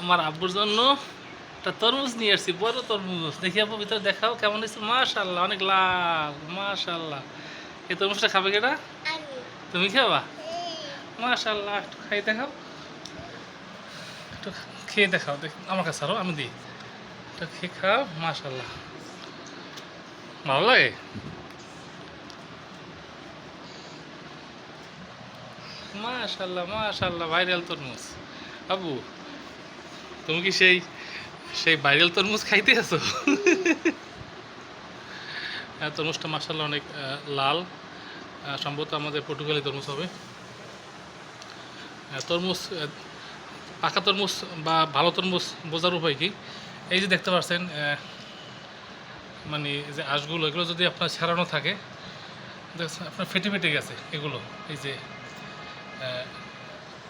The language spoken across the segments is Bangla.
আমার আব্বুর জন্য একটা তরমুজ নিয়ে আসছি বড় তরমুজ। দেখি আপু ভিতরে দেখাও কেমন হয়েছে। মাশাল্লাহ অনেক লাল মাশাল্লাহ এই তরমুজটা খাবে কেটা তুমি খাবা? মাশাল্লাহ একটু খাই দেখাও। একটু খেয়ে দেখাও দেখ। আমার কাছে আরও আমি দিই। একটু খেয়ে খাও মাশাল্লাহ ভালো লাগে? মাশাল্লাহ মাশাল্লাহ ভাইরাল তরমুজ। আবু তুমি কি সেই সেই ভাইরাল তরমুজ খাইতে আছো? হ্যাঁ, তরমুজটা মাশাল্লাহ অনেক লাল। সম্ভবত আমাদের পর্তুগালি তরমুজ হবে। তরমুজ পাকা তরমুজ বা ভালো তরমুজ বোঝার উপায় কি? এই যে দেখতে পাচ্ছেন মানে যে আঁশগুলো এগুলো যদি আপনার ছাড়ানো থাকে আপনার ফেটে ফেটে গেছে এগুলো। এই যে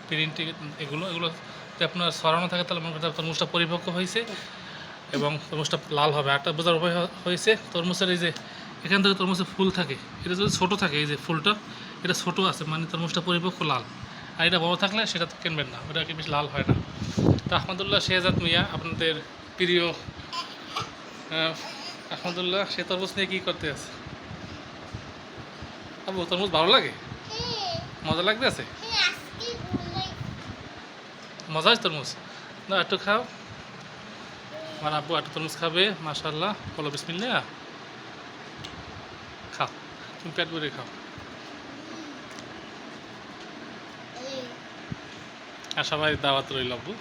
প্রিন্টিং এগুলো এগুলো যদি আপনার সরানো থাকে তাহলে মনে করতে তরমুজটা পরিপক্ক হয়েছে এবং তরমুজটা লাল হবে। একটা বোঝার উপায় হয়েছে, তরমুজের এই যে এখান থেকে তরমুজের ফুল থাকে, এটা যদি ছোটো থাকে এই যে ফুলটা, এটা ছোটো আছে মানে তরমুজটা পরিপক্ক লাল। আর এটা বড় থাকলে সেটা কিনবেন না ওটা কি বেশ লাল হয় না। তো আহমদুল্লাহ শেহজাদ মিয়া, আপনাদের প্রিয় আহমদুল্লাহ, সে তরমুজ নিয়ে কী করতে আছে? আবু, তরমুজ ভালো লাগে? মজা লাগতে আছে? মজা হয় তরমুজ? না, একটু খাও। আমার আব্বু একটু তরমুজ খাবে মাশাল্লাহ বলো বিসমিল্লা খাও। তুমি পেট ভরে খাও। আর সবাই দাওয়াত রইল আব্বু।